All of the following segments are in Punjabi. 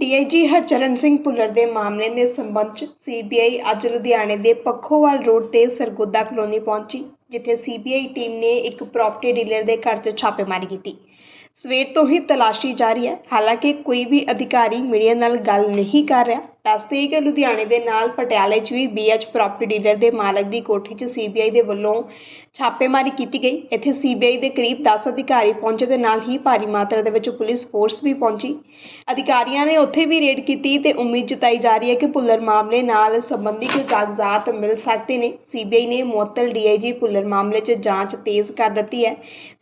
ਡੀਆਈਜੀ ਹਰਚਰਨ ਸਿੰਘ ਭੁੱਲਰ ਦੇ ਮਾਮਲੇ ਦੇ ਸੰਬੰਧ 'ਚ ਸੀਬੀਆਈ ਅੱਜ ਲੁਧਿਆਣੇ ਦੇ ਪੱਖੋਵਾਲ ਰੋਡ ਤੇ ਸਰਗੋਦਾ ਕਲੋਨੀ ਪਹੁੰਚੀ, ਜਿੱਥੇ ਸੀਬੀਆਈ ਟੀਮ ਨੇ ਇੱਕ ਪ੍ਰਾਪਰਟੀ ਡੀਲਰ ਦੇ ਘਰ 'ਚ ਛਾਪੇਮਾਰੀ ਕੀਤੀ। ਸਵੇਰ ਤੋਂ ਹੀ ਤਲਾਸ਼ੀ ਜਾਰੀ ਹੈ। ਹਾਲਾਂਕਿ ਕੋਈ ਵੀ ਅਧਿਕਾਰੀ ਮੀਡੀਆ ਨਾਲ ਗੱਲ ਨਹੀਂ ਕਰ ਰਿਹਾ। ਦੱਸ ਹੀ ਕਿ ਲੁਧਿਆਣੇ ਦੇ ਨਾਲ ਪਟਿਆਲੇ 'ਚ ਵੀ ਬੀਐਚ ਪ੍ਰਾਪਰਟੀ ਡੀਲਰ ਦੇ ਮਾਲਕ ਦੀ ਕੋਠੀ 'ਚ ਸੀਬੀਆਈ ਦੇ ਵੱਲੋਂ ਛਾਪੇਮਾਰੀ ਕੀਤੀ ਗਈ। ਇੱਥੇ ਸੀਬੀਆਈ ਦੇ ਕਰੀਬ 10 ਅਧਿਕਾਰੀ ਪਹੁੰਚੇ ਦੇ ਨਾਲ ਹੀ ਭਾਰੀ ਮਾਤਰਾ ਦੇ ਵਿੱਚ ਪੁਲਿਸ ਫੋਰਸ ਵੀ ਪਹੁੰਚੀ। ਅਧਿਕਾਰੀਆਂ ਨੇ ਉੱਥੇ ਵੀ ਰੇਡ ਕੀਤੀ ਤੇ ਉਮੀਦ ਜਤਾਈ ਜਾ ਰਹੀ ਹੈ ਕਿ ਭੁੱਲਰ ਮਾਮਲੇ ਨਾਲ ਸੰਬੰਧਿਤ ਕਾਗਜ਼ਾਤ ਮਿਲ ਸਕਦੇ ਨੇ। ਸੀਬੀਆਈ ਨੇ ਮੁਅੱਤਲ ਡੀਆਈਜੀ ਭੁੱਲਰ ਮਾਮਲੇ 'ਚ ਜਾਂਚ ਤੇਜ਼ ਕਰ ਦਿੱਤੀ ਹੈ।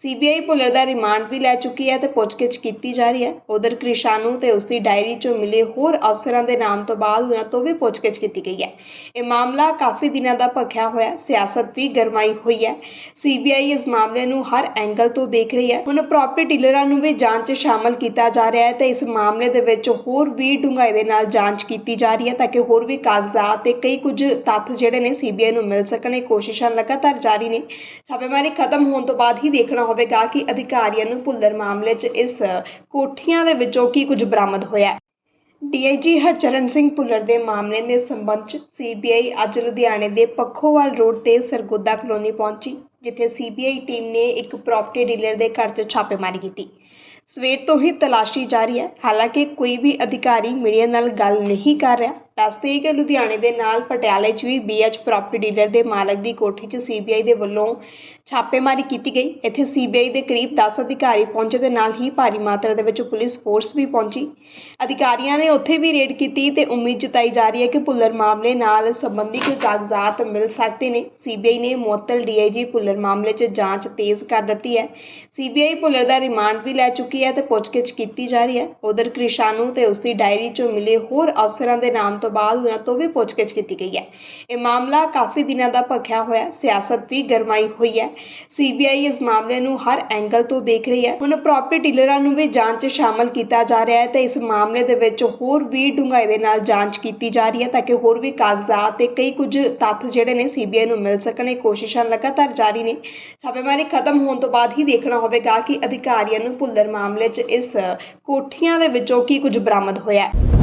ਸੀਬੀਆਈ ਭੁੱਲਰ ਦਾ ਰਿਮਾਂਡ ਵੀ ਲੈ ਚੁੱਕੀ ਹੈ ਤੇ ਪੁੱਛਗਿੱਛ ਕੀਤੀ ਜਾ ਰਹੀ ਹੈ। ਉਧਰ ਕ੍ਰਿਸ਼ਾਨੂ ਤੇ ਉਸ ਦੀ ਡਾਇਰੀ 'ਚੋਂ ਮਿਲੇ ਹੋਰ ਅਫਸਰਾਂ ਦੇ ਨਾਮ ਤੋਂ ਬਾਅਦ ਉਹਨਾਂ ਤੋਂ ਵੀ ਪੁੱਛਗਿੱਛ ਕੀਤੀ ਗਈ ਹੈ। ਇਹ ਮਾਮਲਾ ਕਾਫੀ ਦਿਨਾਂ ਦਾ ਭਖਿਆ ਹੋਇਆ, ਸਿਆਸਤ ਵੀ ਗਰਮਾਈ ਹੋਈ ਹੈ। ਸੀਬੀਆਈ ਇਸ ਮਾਮਲੇ ਨੂੰ ਹਰ ਐਂਗਲ ਤੋਂ ਦੇਖ ਰਹੀ ਹੈ। ਹੁਣ ਪ੍ਰਾਪਰਟੀ ਡੀਲਰਾਂ ਨੂੰ ਵੀ ਜਾਂਚ 'ਚ ਸ਼ਾਮਲ ਕੀਤਾ ਜਾ ਰਿਹਾ ਹੈ ਤੇ ਇਸ ਮਾਮਲੇ ਦੇ ਵਿੱਚ ਹੋਰ ਵੀ ਡੂੰਘਾਈ ਦੇ ਨਾਲ ਜਾਂਚ ਕੀਤੀ ਜਾ ਰਹੀ ਹੈ ਤਾਂ ਕਿ ਹੋਰ ਵੀ ਕਾਗਜ਼ਾਤ ਤੇ ਕਈ ਕੁਝ ਤੱਥ ਜਿਹੜੇ ਨੇ ਸੀਬੀਆਈ ਨੂੰ ਮਿਲ ਸਕਣ। ਇਹ ਕੋਸ਼ਿਸ਼ਾਂ ਲਗਾਤਾਰ ਜਾਰੀ ਨੇ। ਛਾਪੇਮਾਰੀ ਖਤਮ ਹੋਣ ਤੋਂ ਬਾਅਦ ਹੀ ਦੇਖਣਾ ਹੋਵੇਗਾ ਕਿ ਅਧਿਕਾਰੀਆਂ ਨੂੰ ਭੁੱਲਰ ਮਾਮਲੇ 'ਚ ਇਸ ਕੋਠੀਆਂ ਦੇ ਵਿੱਚੋਂ ਕੀ ਕੁਝ ਬਰਾਮਦ ਹੋਇਆ ਡੀਆਈਜੀ ਹਰਚਰਨ ਸਿੰਘ ਭੁੱਲਰ ਦੇ ਮਾਮਲੇ ਦੇ ਸੰਬੰਧ 'ਚ ਸੀਬੀਆਈ ਅੱਜ ਲੁਧਿਆਣੇ ਦੇ ਪੱਖੋਵਾਲ ਰੋਡ ਤੇ ਸਰਗੋਦਾ ਕਲੋਨੀ ਪਹੁੰਚੀ, ਜਿੱਥੇ ਸੀਬੀਆਈ ਟੀਮ ਨੇ ਇੱਕ ਪ੍ਰਾਪਰਟੀ ਡੀਲਰ ਦੇ ਘਰ 'ਚ ਛਾਪੇਮਾਰੀ ਕੀਤੀ। ਸਵੇਰ ਤੋਂ ਹੀ ਤਲਾਸ਼ੀ ਜਾਰੀ ਹੈ। ਹਾਲਾਂਕਿ ਕੋਈ ਵੀ ਅਧਿਕਾਰੀ ਮੀਡੀਆ ਨਾਲ ਗੱਲ ਨਹੀਂ ਕਰ ਰਿਹਾ ਦੱਸ ਹੀ ਕਿ ਲੁਧਿਆਣੇ ਦੇ ਨਾਲ ਪਟਿਆਲੇ 'ਚ ਵੀ ਬੀਐਚ ਪ੍ਰਾਪਰਟੀ ਡੀਲਰ ਦੇ ਮਾਲਕ ਦੀ ਕੋਠੀ 'ਚ ਸੀਬੀਆਈ ਦੇ ਵੱਲੋਂ ਛਾਪੇਮਾਰੀ ਕੀਤੀ ਗਈ। ਇੱਥੇ ਸੀਬੀਆਈ ਦੇ ਕਰੀਬ 10 ਅਧਿਕਾਰੀ ਪਹੁੰਚੇ ਦੇ ਨਾਲ ਹੀ ਭਾਰੀ ਮਾਤਰਾ ਦੇ ਵਿੱਚ ਪੁਲਿਸ ਫੋਰਸ ਵੀ ਪਹੁੰਚੀ। ਅਧਿਕਾਰੀਆਂ ਨੇ ਉੱਥੇ ਵੀ ਰੇਡ ਕੀਤੀ ਤੇ ਉਮੀਦ ਜਤਾਈ ਜਾ ਰਹੀ ਹੈ ਕਿ ਭੁੱਲਰ ਮਾਮਲੇ ਨਾਲ ਸੰਬੰਧਿਤ ਕਾਗਜ਼ਾਤ ਮਿਲ ਸਕਦੇ ਨੇ। ਸੀਬੀਆਈ ਨੇ ਮੁਅੱਤਲ ਡੀਆਈਜੀ ਭੁੱਲਰ ਮਾਮਲੇ 'ਚ ਜਾਂਚ ਤੇਜ਼ ਕਰ ਦਿੱਤੀ ਹੈ। ਸੀਬੀਆਈ ਭੁੱਲਰ ਦਾ ਰਿਮਾਂਡ ਵੀ ਲੈ ਚੁੱਕੀ ਹੈ ਤੇ ਪੁੱਛਗਿੱਛ ਕੀਤੀ ਜਾ ਰਹੀ ਹੈ। ਉਧਰ ਕ੍ਰਿਸ਼ਾਨੂ ਤੇ ਉਸ ਦੀ ਡਾਇਰੀ 'ਚੋਂ ਮਿਲੇ ਹੋਰ ਅਫਸਰਾਂ ਦੇ ਨਾਮ ਤੋਂ ਬਾਅਦ ਉਹਨਾਂ ਤੋਂ ਵੀ ਪੁੱਛਗਿੱਛ ਕੀਤੀ ਗਈ ਹੈ। ਇਹ ਮਾਮਲਾ ਕਾਫੀ ਦਿਨਾਂ ਦਾ ਭਖਿਆ ਹੋਇਆ, ਸਿਆਸਤ ਵੀ ਗਰਮਾਈ ਹੋਈ ਹੈ। ਸੀਬੀਆਈ ਇਸ ਮਾਮਲੇ ਨੂੰ ਹਰ ਐਂਗਲ ਤੋਂ ਦੇਖ ਰਹੀ ਹੈ। ਹੁਣ ਪ੍ਰਾਪਰਟੀ ਡੀਲਰਾਂ ਨੂੰ ਵੀ ਜਾਂਚ 'ਚ ਸ਼ਾਮਲ ਕੀਤਾ ਜਾ ਰਿਹਾ ਹੈ ਤੇ ਇਸ ਮਾਮਲੇ ਦੇ ਵਿੱਚ ਹੋਰ ਵੀ ਡੂੰਘਾਈ ਦੇ ਨਾਲ ਜਾਂਚ ਕੀਤੀ ਜਾ ਰਹੀ ਹੈ ਤਾਂ ਕਿ ਹੋਰ ਵੀ ਕਾਗਜ਼ਾਤ ਤੇ ਕਈ ਕੁਝ ਤੱਥ ਜਿਹੜੇ ਨੇ ਸੀਬੀਆਈ ਨੂੰ ਮਿਲ ਸਕਣ। ਇਹ ਕੋਸ਼ਿਸ਼ਾਂ ਲਗਾਤਾਰ ਜਾਰੀ ਨੇ। ਛਾਪੇਮਾਰੀ ਖਤਮ ਹੋਣ ਤੋਂ ਬਾਅਦ ਹੀ ਦੇਖਣਾ ਹੋਵੇਗਾ ਕਿ ਅਧਿਕਾਰੀਆਂ ਨੂੰ ਭੁੱਲਰ ਮਾਮਲੇ 'ਚ ਇਸ ਕੋਠੀਆਂ ਦੇ ਵਿੱਚੋਂ ਕੀ ਕੁਝ ਬਰਾਮਦ ਹੋਇਆ ਹੈ।